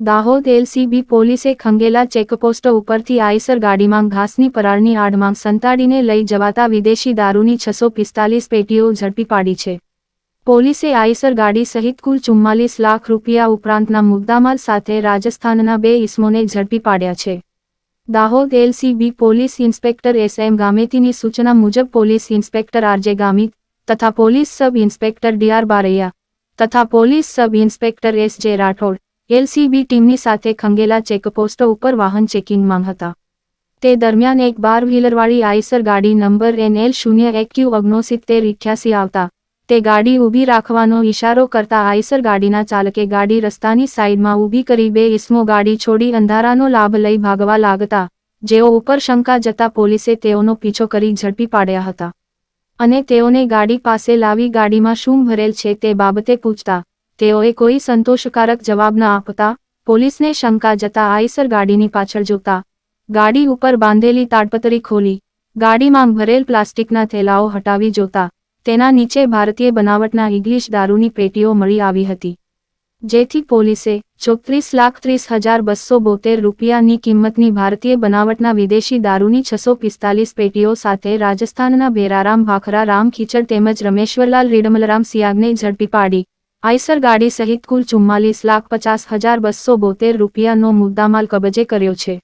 Dahod LCB પોલીસે Khangela checkpost ઉપરથી Eicher ગાડીમાં ઘાસની પરાળની આડમાં સંતાડીને લઈ જવાતા વિદેશી દારૂની છસો પિસ્તાલીસ પેટીઓ ઝડપી પાડી છે. પોલીસે આઈસર ગાડી સહિત કુલ ચુમ્માલીસ લાખ રૂપિયા ઉપરાંતના મુદ્દામાલ સાથે રાજસ્થાનના બે ઇસમોને ઝડપી પાડ્યા છે. Dahod LCB police inspector S M ગામેતીની સૂચના મુજબ પોલીસ ઇન્સ્પેક્ટર આરજે ગામિત તથા police sub inspector DR Baraiya તથા પોલીસ સબ ઇન્સ્પેક્ટર એસ જે રાઠોડ એલસીબી ટીમની સાથે ખંગેલા ચેકપોસ્ટો ઉપર વાહન ચેકિંગમાં હતા. તે દરમિયાન એક બાર વ્હીલરવાળી આઈસર ગાડી નંબર એનએલ શૂન્ય એક્યુ ઓગણસિત્તેર ઇઠ્યાસી આવતા. તે ગાડી ઊભી રાખવાનો ઇશારો કરતા આઈસર ગાડીના ચાલકે ગાડી રસ્તાની સાઈડમાં ઊભી કરી બે ઇસમો ગાડી છોડી અંધારાનો લાભ લઈ ભાગવા લાગતા, જેઓ ઉપર શંકા જતા પોલીસે તેઓનો પીછો કરી ઝડપી પાડ્યા હતા. અને તેઓને ગાડી પાસે લાવી ગાડીમાં શું ભરેલ છે તે બાબતે પૂછતા તેઓએ કોઈ સંતોષકારક જવાબ ન આપતા, પોલીસને શંકા જતા આઈસર ગાડીની પાછળ જોતા. ગાડી ઉપર બાંધેલી તાડપતરી ખોલી. ગાડીમાં ભરેલ પ્લાસ્ટિકના થેલાઓ હટાવી જોતા. તેના નીચે ભારતીય બનાવટના ઇંગ્લિશ દારૂની પેટીઓ મળી આવી હતી. જેથી પોલીસે ચોત્રીસ લાખ ત્રીસ હજાર બસો બોતેર રૂપિયાની કિંમતની ભારતીય બનાવટના વિદેશી દારૂની છસો પિસ્તાલીસ પેટીઓ સાથે રાજસ્થાનના ભેરારામ ભાખરા રામ ખીચડ તેમજ રમેશ્વરલાલ રીડમલરામ સિયાગને ઝડપી પાડી. આઈસર ગાડી સહિત કુલ ચુમ્માલીસ લાખ પચાસ હજાર બસો બોતેર રૂપિયાનો મુદ્દામાલ કબજે કર્યો છે.